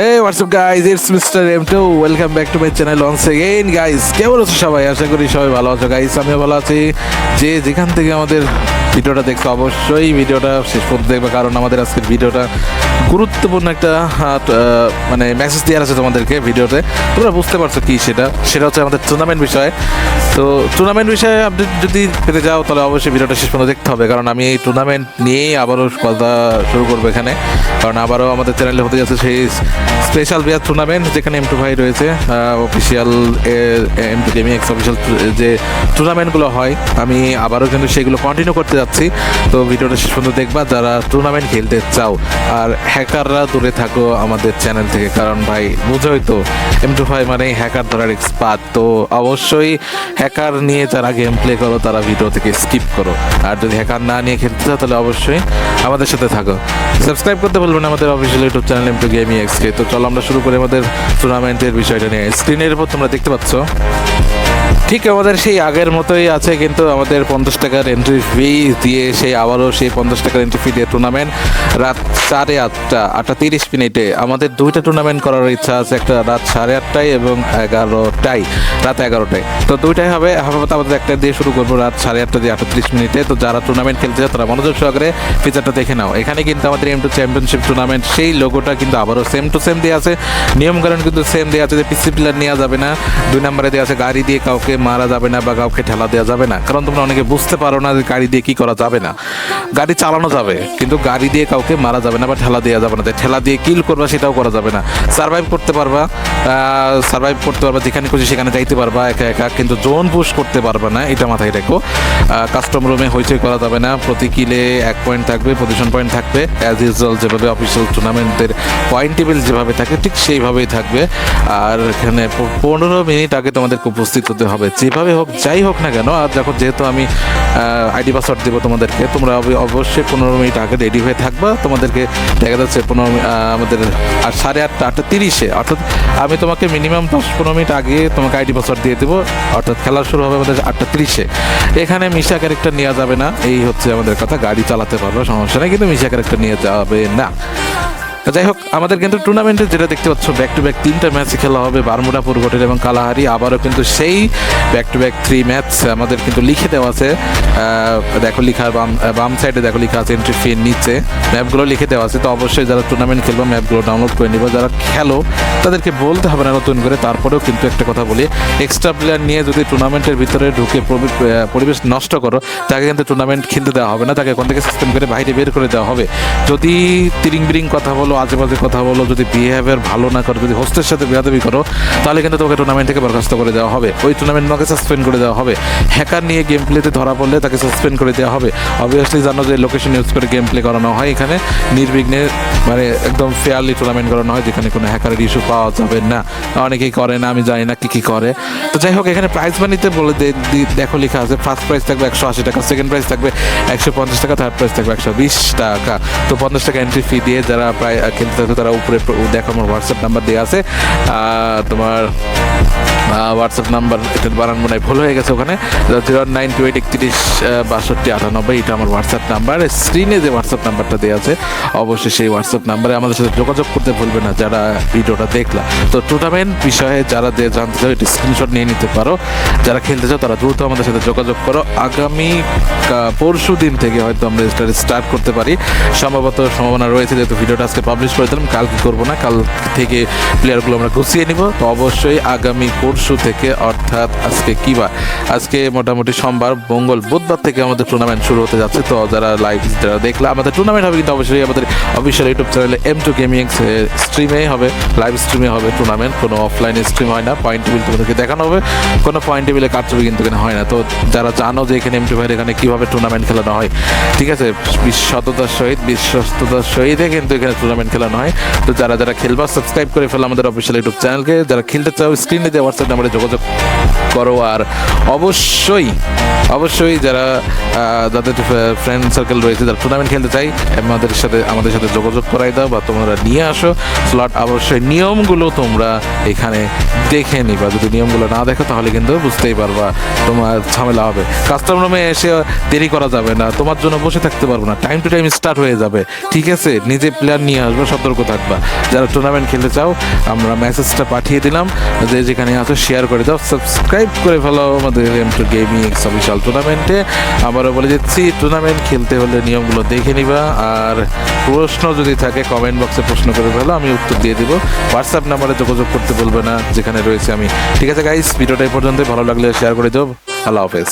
Hey, what's up guys? It's Mr. M2. Welcome back to my channel once again guys. কেমন আছো সবাই আশা করি সবাই ভালো আছো গাইস আমিও ভালো আছি যে যেখান থেকে আমাদের ভিডিওটা দেখছ অবশ্যই ভিডিওটা শেষ পর্যন্ত দেখবে কারণ আমাদের আজকের ভিডিওটা গুরুত্বপূর্ণ একটা মানে মেসেজ দেওয়ার আছে তোমাদেরকে ভিডিওতে তোমরা বুঝতে পারছ কি সেটা সেটা হচ্ছে আমাদের টুর্নামেন্ট বিষয়ে তো টুর্নামেন্ট বিষয়ে আপডেট যদি পেতে যাও তাহলে অবশ্যই ভিডিওটা শেষ পর্যন্ত দেখতে হবে কারণ আমি এই টুর্নামেন্ট নিয়েই আবারও কথা শুরু করব এখানে কারণ আবারও আমাদের চ্যানেলে হতে যাচ্ছে সেই স্পেশাল বিয়ার টুর্নামেন্ট যেখানে এম টু ভাই রয়েছে official M two gaming X official যে টুর্নামেন্টগুলো হয়, আমি আবারও কিন্তু সেগুলো কন্টিনিউ করতে যাচ্ছি। তো ভিডিওটা শেষ পর্যন্ত দেখবা, যারা টুর্নামেন্ট খেলতে চাও, আর হ্যাকাররা দূরে থাকো আমাদের চ্যানেল থেকে, কারণ ভাই বুঝোই তো এম টু ফাইভ মানে হ্যাকার ধরার এক্সপার্ট তো অবশ্যই হ্যাকার নিয়ে যারা গেম প্লে করো, তারা ভিডিও থেকে স্কিপ করো। আর যদি হ্যাকার না নিয়ে খেলতে চাও, তাহলে অবশ্যই আমাদের সাথে থাকো। সাবস্ক্রাইব করতে বলবেন আমাদের official YouTube channel M two gaming এক্সকে তো চলো আমরা শুরু করি আমাদের টুর্নামেন্টের বিষয়টা নিয়ে। স্ক্রিনের উপর তোমরা দেখতে পাচ্ছ। ঠিক আমাদের সেই আগের মতোই আছে, কিন্তু আমাদের পঞ্চাশ টাকার এন্ট্রি ফি দিয়ে সেই আবারও সেই পঞ্চাশ টাকার এন্ট্রি ফি দিয়ে টুর্নামেন্ট রাত সাড়ে আটটা আটটা তিরিশ মিনিটে। আমাদের দুইটা টুর্নামেন্ট করার ইচ্ছা আছে, একটা রাত সাড়ে আটটায় এবং এগারোটায়, রাত এগারোটায়। তো দুইটাই হবে, আপাতত আমাদের একটা দিয়ে শুরু করব রাত সাড়ে আটটা দিয়ে আটটা তিরিশ মিনিটে। তো যারা টুর্নামেন্ট খেলতে চায় তারা মনোযোগ সহকারে ফিচারটা দেখে নাও। এখানে কিন্তু আমাদের এম টু চ্যাম্পিয়নশিপ টুর্নামেন্ট সেই লোগোটা কিন্তু আবারও সেম টু সেম দিয়ে আছে। নিয়মকানুন কিন্তু সেম দেওয়া আছে যে পিসি প্লেয়ার নেওয়া যাবে না। দুই নম্বরে দেওয়া আছে গাড়ি দিয়ে কাউকে মারা যাবে না বা কাউকে ঠেলা দেওয়া যাবে না। কারণ তোমরা অনেকে বুঝতে পারো না যে গাড়ি দিয়ে কি করা যাবে না। গাড়ি চালানো যাবে, কিন্তু গাড়ি দিয়ে কাউকে মারা যাবে না বা ঠেলা দেওয়া যাবে না। তাই ঠেলা দিয়ে কিল করবা সেটাও করা যাবে না। সার্ভাইভ করতে পারবা সার্ভাইভ করতে পারবা, যেখানে খুশি সেখানে যাইতে পারবা, একা একা। কিন্তু জোন পুশ করতে পারবা না, এটা মাথায় রেখো। কাস্টম রুমে হইচই করা যাবে না। প্রতি কিলে এক পয়েন্ট থাকবে পজিশন পয়েন্ট থাকবে। অ্যাজ ইউজুয়াল যেভাবে অফিসিয়াল টুর্নামেন্টের পয়েন্ট টেবিল যেভাবে থাকে, ঠিক সেইভাবেই থাকবে। আর এখানে পনেরো মিনিট আগে তোমাদেরকে উপস্থিত হতে হবে। যেভাবে হোক, যাই হোক না কেন, আর যখন যেহেতু আমি আইডি পাসওয়ার্ড দেবো তোমাদেরকে, তোমরা অবশ্যই পনেরো মিনিট আগে রেডি হয়ে থাকবা। তোমাদেরকে দেখা যাচ্ছে পনেরো আমাদের আর সাড়ে আটটা আটটা তিরিশে। অর্থাৎ আমি তোমাকে মিনিমাম দশ পনেরো মিনিট আগে তোমাকে আইডি পাসওয়ার্ড দিয়ে দেবো। অর্থাৎ খেলা শুরু হবে আমাদের আটটা তিরিশে। এখানে মিশা ক্যারেক্টার নেওয়া যাবে না। এই হচ্ছে আমাদের কথা, গাড়ি চালাতে পারব, সমস্যা নেই। কিন্তু মিশা ক্যারেক্টার নিয়ে যাবে না। যাই হোক, আমাদের কিন্তু টুর্নামেন্টে যেটা দেখতে পাচ্ছ ব্যাক টু ব্যাক তিনটা ম্যাচ খেলা হবে বারমুডা পুরগটের এবং কালাহারি। আবারও কিন্তু সেই back to back three match আমাদের কিন্তু লিখে দেওয়া আছে। দেখো লিখা বাম বাম সাইডে দেখো লিখা আছে এন্ট্রি ফির নিচে। ম্যাপগুলো লিখে দেওয়া আছে, তো অবশ্যই যারা টুর্নামেন্ট খেলব ম্যাপগুলো ডাউনলোড করে নিবো। যারা খেলো, তাদেরকে বলতে হবে না নতুন করে, তারপরেও কিন্তু একটা কথা বলি। এক্সট্রা প্লেয়ার নিয়ে যদি টুর্নামেন্টের ভিতরে ঢুকে পরিবেশ নষ্ট করো, তাকে কিন্তু টুর্নামেন্ট খেলতে দেওয়া হবে না। তাকে কোন থেকে সিস্টেম করে বাইরে বের করে দেওয়া হবে। যদি তিরিং বিরিং কথা বলো আজে বাজে কথা বলো, যদি বিহেভিয়ার ভালো না করো, যদি হোস্টের সাথে বেয়াদবি করো, তাহলে কিন্তু তোমাকে টুর্নামেন্ট থেকে বরখাস্ত করে দেওয়া হবে। ওই টুর্নামেন্ট তোমাকে সাসপেন্ড করে দেওয়া হবে। হ্যাকার নিয়ে গেম প্লেতে ধরা পড়লে তাকে সাসপেন্ড করে দেওয়া হবে। অবভিয়াসলি জানো যে লোকেশন ইউজ করে গেম প্লে করানো হয় এখানে। নির্বিঘ্নে মানে একদম ফেয়ারলি টুর্নামেন্ট করানো হয়, যেখানে কোনো হ্যাকারের ইস্যু পাওয়া যাবে না। অনেকেই করে না, আমি জানি না কি কি করে। তো যাই হোক, এখানে প্রাইজ মানিতে বলে দেখো লেখা আছে ফার্স্ট প্রাইজ থাকবে একশো আশি টাকা সেকেন্ড প্রাইজ থাকবে একশো পঞ্চাশ টাকা থার্ড প্রাইস থাকবে একশো বিশ টাকা। তো পঞ্চাশ টাকা এন্ট্রি ফি দিয়ে যারা প্রায় খেলতে থাকবে তারা উপরে প্র- দেখো আমার হোয়াটসঅ্যাপ নাম্বার দেওয়া আছে। তোমার হোয়াটসঅ্যাপ নাম্বার এটা বানানো নাই ভুল হয়ে গেছে ওখানে। জিরো নাইন টু এইট একত্রিশ বাষট্টি আটানব্বই, এটা আমার হোয়াটসঅ্যাপ নাম্বার স্ক্রিনে যে হোয়াটসঅ্যাপ নাম্বারটা দেওয়া আছে, অবশ্যই সেই হোয়াটসঅ্যাপ নাম্বারে আমাদের সাথে যোগাযোগ করতে ভুলবে না, যারা ভিডিওটা দেখলা। তো টুর্নামেন্ট বিষয়ে যারা যে জানতে চাও এটি স্ক্রিনশট নিয়ে নিতে পারো। যারা খেলতে চাও, তারা দ্রুত আমাদের সাথে যোগাযোগ করো। আগামী পরশু দিন থেকে হয়তো আমরা স্টার্ট করতে পারি। সম্ভবত সম্ভাবনা রয়েছে, যেহেতু ভিডিওটা আজকে পাবলিশ করে দিলাম। কালকে করব না, কাল থেকে প্লেয়ারগুলো আমরা গুছিয়ে নিব। তো অবশ্যই আগামী পরশু থেকে, অর্থাৎ আজকে কি বার আজকে মোটামুটি সোমবার, মঙ্গল, বুধবার থেকে আমাদের টুর্নামেন্ট শুরু হতে যাচ্ছে। তো যারা লাইভ যারা দেখলে, আমাদের টুর্নামেন্ট হবে কিন্তু অবশ্যই আমাদের অফিসিয়াল ইউটিউব চ্যানেলে এম টু গেমিং স্ট্রিমে হবে লাইভ স্ট্রিমে হবে টুর্নামেন্ট কোনো অফলাইন স্ট্রিম হয় না পয়েন্ট টেবিল তোমাদেরকে দেখানো হবে। কোনো পয়েন্ট টেবিলে কারচুপি কিন্তু এখানে হয় না। তো যারা জানো যে এখানে এম টু ভাইয়ের এখানে কীভাবে টুর্নামেন্ট খেলানো হয়, ঠিক আছে? বিশ- সততার সহিত, বিশ্বস্ততার সহিতে কিন্তু এখানে টুর্নামেন্ট খেলানো হয় তো যারা যারা খেলবা সাবস্ক্রাইব করে ফেলো আমাদের অফিসিয়াল ইউটিউব চ্যানেলকে যারা খেলতে চাও স্ক্রিনে যে হোয়াটসঅ্যাপ নাম্বারে যোগাযোগ করো। আর অবশ্যই অবশ্যই যারা যাদের ফ্রেন্ড সার্কেল রয়েছে, যারা টুর্নামেন্ট খেলতে চাই আমাদের সাথে আমাদের সাথে যোগাযোগ করাই দাও বা তোমরা নিয়ে আসো। স্লট অবশ্যই নিয়মগুলো তোমরা এখানে দেখে নিবা। যদি নিয়মগুলো না দেখো, তাহলে কিন্তু বুঝতেই পারবা তোমার ঝামেলা হবে। কাস্টম রুমে এসে দেরি করা যাবে না। তোমার জন্য বসে থাকতে পারব না। টাইম টু টাইম স্টার্ট হয়ে যাবে। ঠিক আছে? নিজে প্লেয়ার নিয়ে আসবে, সতর্ক থাকবা। যারা টুর্নামেন্ট খেলতে চাও, আমরা মেসেজটা পাঠিয়ে দিলাম। যে যেখানে আছো শেয়ার করে দাও সাবস্ক্রাইব করে ফেলো আমাদের এম টু গেমিং অফিসিয়াল টুর্নামেন্টে আবারও বলে দিচ্ছি টুর্নামেন্ট খেলতে হলে নিয়মগুলো দেখে নিবা। আর প্রশ্ন যদি থাকে কমেন্ট বক্সে প্রশ্ন করে ফেলো, আমি উত্তর দিয়ে দিব। হোয়াটসঅ্যাপ নাম্বারে যোগাযোগ করতে বলবে না, যেখানে রয়েছে আমি। ঠিক আছে গাইস ভিডিওটা এই পর্যন্ত ভালো লাগলে শেয়ার করে দেবো আল্লাহ হাফেজ।